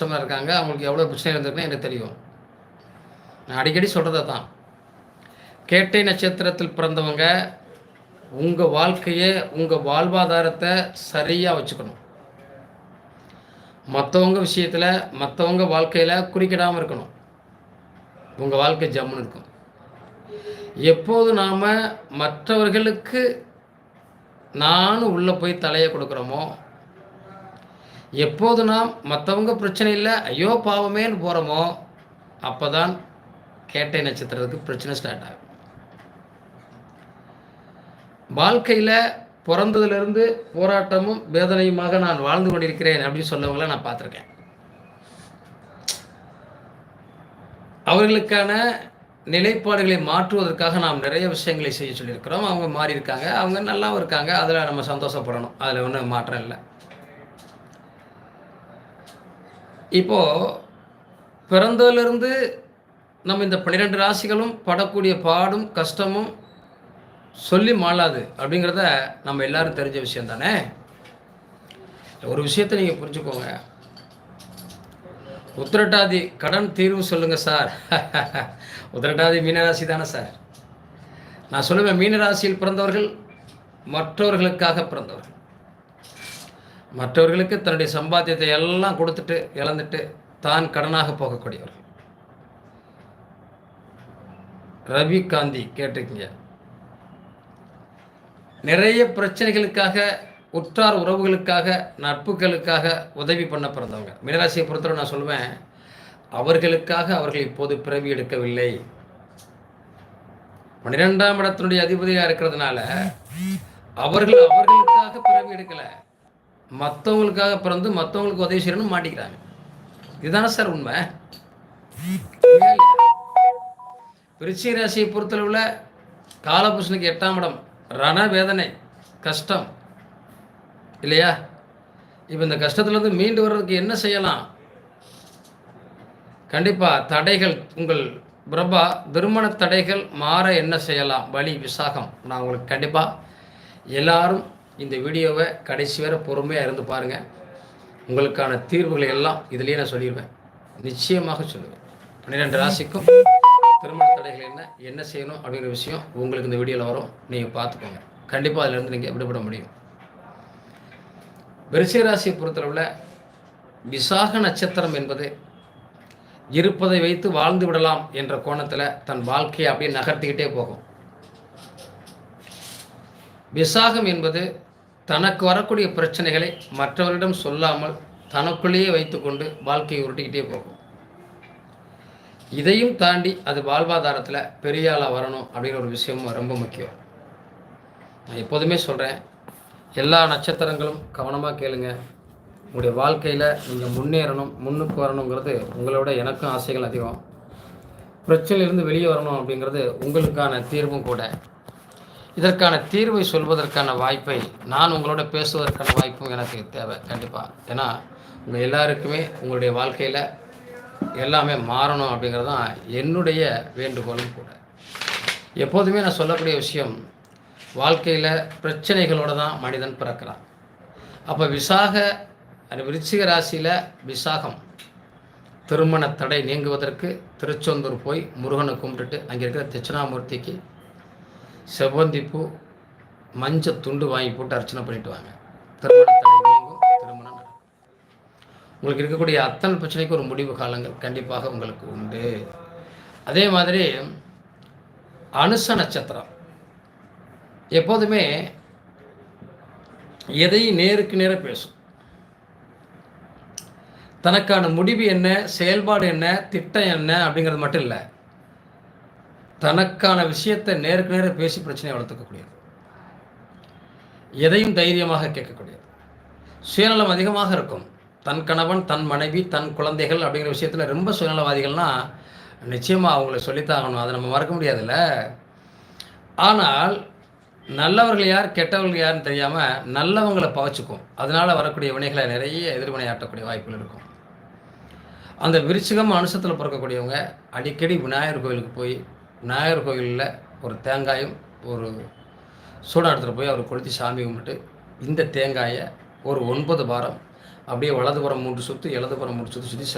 கஷ்டமாக இருக்காங்க அவங்களுக்கு எவ்வளோ பிரச்சனை இருந்திருக்குன்னு எனக்கு தெரியும். நான் அடிக்கடி சொல்கிறத தான் கேட்டை நட்சத்திரத்தில் பிறந்தவங்க உங்கள் வாழ்க்கையை உங்கள் வாழ்வாதாரத்தை சரியாக வச்சுக்கணும். மற்றவங்க விஷயத்தில் மற்றவங்க வாழ்க்கையில் குறிக்கிடாமல் இருக்கணும். உங்கள் வாழ்க்கை ஜம்முன்னு இருக்கும். எப்போது நாம் மற்றவர்களுக்கு நானும் உள்ளே போய் தலையை கொடுக்குறோமோ எப்போது நாம் மற்றவங்க பிரச்சனை இல்லை ஐயோ பாவமேன்னு போகிறோமோ அப்போ தான் கேட்டை நட்சத்திரத்துக்கு பிரச்சனை ஸ்டார்ட் ஆகும். வாழ்க்கையில் பிறந்ததுலேருந்து போராட்டமும் வேதனையுமாக நான் வாழ்ந்து கொண்டிருக்கிறேன் அப்படின்னு சொல்லவங்கள நான் பார்த்துருக்கேன். அவர்களுக்கான நிலைப்பாடுகளை மாற்றுவதற்காக நாம் நிறைய விஷயங்களை செய்ய சொல்லியிருக்கிறோம். அவங்க மாறி இருக்காங்க அவங்க நல்லாவும் இருக்காங்க அதில் நம்ம சந்தோஷப்படணும். அதில் ஒன்றும் மாற்றம் இல்லை. இப்போது பிறந்ததுலேருந்து நம்ம இந்த பன்னிரெண்டு ராசிகளும் படக்கூடிய பாடும் கஷ்டமும் சொல்லி மாளாது அப்படிங்கிறத நம்ம எல்லாரும் தெரிஞ்ச விஷயம் தானே? ஒரு விஷயத்தை நீங்கள் புரிஞ்சுக்கோங்க. உத்திரட்டாதி கடன் தீர்வு சொல்லுங்கள் சார். உத்திரட்டாதி மீனராசி தானே சார். நான் சொல்லுவேன் மீனராசியில் பிறந்தவர்கள் மற்றவர்களுக்காக பிறந்தவர்கள். மற்றவர்களுக்கு தன்னுடைய சம்பாத்தியத்தை எல்லாம் கொடுத்துட்டு இழந்துட்டு தான் கடனாக போகக்கூடியவர். ரவி காந்தி கேட்டிருக்கீங்க. நிறைய பிரச்சனைகளுக்காக உற்றார் உறவுகளுக்காக நட்புகளுக்காக உதவி பண்ண பிறந்தவங்க மீனராசியை பொறுத்தவரை நான் சொல்லுவேன் அவர்களுக்காக அவர்கள் இப்போது பிறவி எடுக்கவில்லை. பன்னிரெண்டாம் இடத்தினுடைய அதிபதியாக இருக்கிறதுனால அவர்கள் அவர்களுக்காக பிறவி எடுக்கலை. மற்றவங்களுக்காக பிறந்து மற்றவங்களுக்கு உதவி செய்யணும்னு மாட்டிக்கிறாங்க. இதுதானே சார் உண்மை? விருச்சிக ராசியை பொறுத்தளவில் காலபுருஷனுக்கு எட்டாம் இடம் ரண வேதனை கஷ்டம். இல்லையா? இப்போ இந்த கஷ்டத்துலேருந்து மீண்டு வர்றதுக்கு என்ன செய்யலாம்? கண்டிப்பாக தடைகள் உங்கள் பிரபா திருமண தடைகள் மாற என்ன செய்யலாம்? வழி விசாகம். நான் உங்களுக்கு கண்டிப்பாக எல்லாரும் இந்த வீடியோவை கடைசி வரை பொறுமையாக இருந்து பாருங்கள் உங்களுக்கான தீர்வுகளை எல்லாம் இதுலேயே நான் சொல்லிடுவேன். நிச்சயமாக சொல்லுவேன். பன்னிரெண்டு ராசிக்கும் திருமண தடைகள் என்ன என்ன செய்யணும் அப்படிங்கிற விஷயம் உங்களுக்கு இந்த வீடியோவில் வரும். நீங்கள் பார்த்துக்கோங்க. கண்டிப்பாக அதிலிருந்து நீங்கள் விடுபட முடியும். விருச்சிக ராசியை பொறுத்தளவில் விசாக நட்சத்திரம் என்பது இருப்பதை வைத்து வாழ்ந்து விடலாம் என்ற கோணத்தில் தன் வாழ்க்கையை அப்படியே நகர்த்திக்கிட்டே போகும். விசாகம் என்பது தனக்கு வரக்கூடிய பிரச்சனைகளை மற்றவரிடம் சொல்லாமல் தனக்குள்ளேயே வைத்துக்கொண்டு வாழ்க்கையை உருட்டிக்கிட்டே போகும். இதையும் தாண்டி அது வாழ்வாதாரத்தில் பெரிய ஆளாக வரணும் அப்படிங்கிற ஒரு விஷயமும் ரொம்ப முக்கியம். நான் எப்போதுமே சொல்கிறேன் எல்லா நட்சத்திரங்களும் கவனமாக கேளுங்க. உங்களுடைய வாழ்க்கையில் நீங்கள் முன்னேறணும் முன்னுக்கு வரணுங்கிறது உங்களோட எனக்கும் ஆசைகள் அதிகம். பிரச்சனையிலிருந்து வெளியே வரணும் அப்படிங்கிறது உங்களுக்கான தீர்வும் கூட. இதற்கான தீர்வை சொல்வதற்கான வாய்ப்பை நான் உங்களோட பேசுவதற்கான வாய்ப்பும் எனக்கு தேவை கண்டிப்பாக ஏன்னா உங்கள் எல்லாருக்குமே உங்களுடைய வாழ்க்கையில் எல்லாமே மாறணும் அப்படிங்கிறது தான் என்னுடைய வேண்டுகோளும் கூட. எப்போதுமே நான் சொல்லக்கூடிய விஷயம் வாழ்க்கையில் பிரச்சனைகளோடு தான் மனிதன் பிறக்கிறான். அப்போ விசாக அந்த விருச்சிக ராசியில் விசாகம் திருமண தடை நீங்குவதற்கு திருச்செந்தூர் போய் முருகனை கும்பிட்டுட்டு அங்கே இருக்கிற தட்சிணாமூர்த்திக்கு செவ்வந்தி பூ மஞ்சள் துண்டு வாங்கி போட்டு அர்ச்சனை பண்ணிட்டு வாங்க. திருமண நீங்கும் திருமணம் நடக்கும். உங்களுக்கு இருக்கக்கூடிய அத்தனை பிரச்சனைக்கு ஒரு முடிவு காலங்கள் கண்டிப்பாக உங்களுக்கு உண்டு. அதே மாதிரி அனுச நட்சத்திரம். எப்போதுமே எதையும் நேருக்கு நேராக பேசும். தனக்கான முடிவு என்ன செயல்பாடு என்ன திட்டம் என்ன அப்படிங்கிறது மட்டும் இல்லை. தனக்கான விஷயத்தை நேருக்கு நேர பேசி பிரச்சனையை வளர்த்துக்கக்கூடியது. எதையும் தைரியமாக கேட்கக்கூடியது. சுயநலம் அதிகமாக இருக்கும். தன் கணவன் தன் மனைவி தன் குழந்தைகள் அப்படிங்கிற விஷயத்தில் ரொம்ப சுயநலவாதிகள்னால் நிச்சயமாக அவங்கள சொல்லித்தாகணும். அதை நம்ம மறக்க முடியாதுல்ல. ஆனால் நல்லவர்கள் யார் கெட்டவர்கள் யாருன்னு தெரியாமல் நல்லவங்களை பவச்சுக்கும். அதனால் வரக்கூடிய வினைகளை நிறைய எதிர்வினையாட்டக்கூடிய வாய்ப்புகள் இருக்கும். அந்த விருச்சிகம் அனுசத்தில் பிறக்கக்கூடியவங்க அடிக்கடி விநாயகர் கோயிலுக்கு போய் நாயர் கோயிலில் ஒரு தேங்காயும் ஒரு சூடம் எடுத்துகிட்டு போய் அவர் கொளுத்தி சாமி கும்பிட்டு இந்த தேங்காயை ஒரு ஒன்பது வாரம் அப்படியே வலதுபுறம் மூன்று சுற்று இடதுபுறம் மூன்று சுற்றி சுற்றி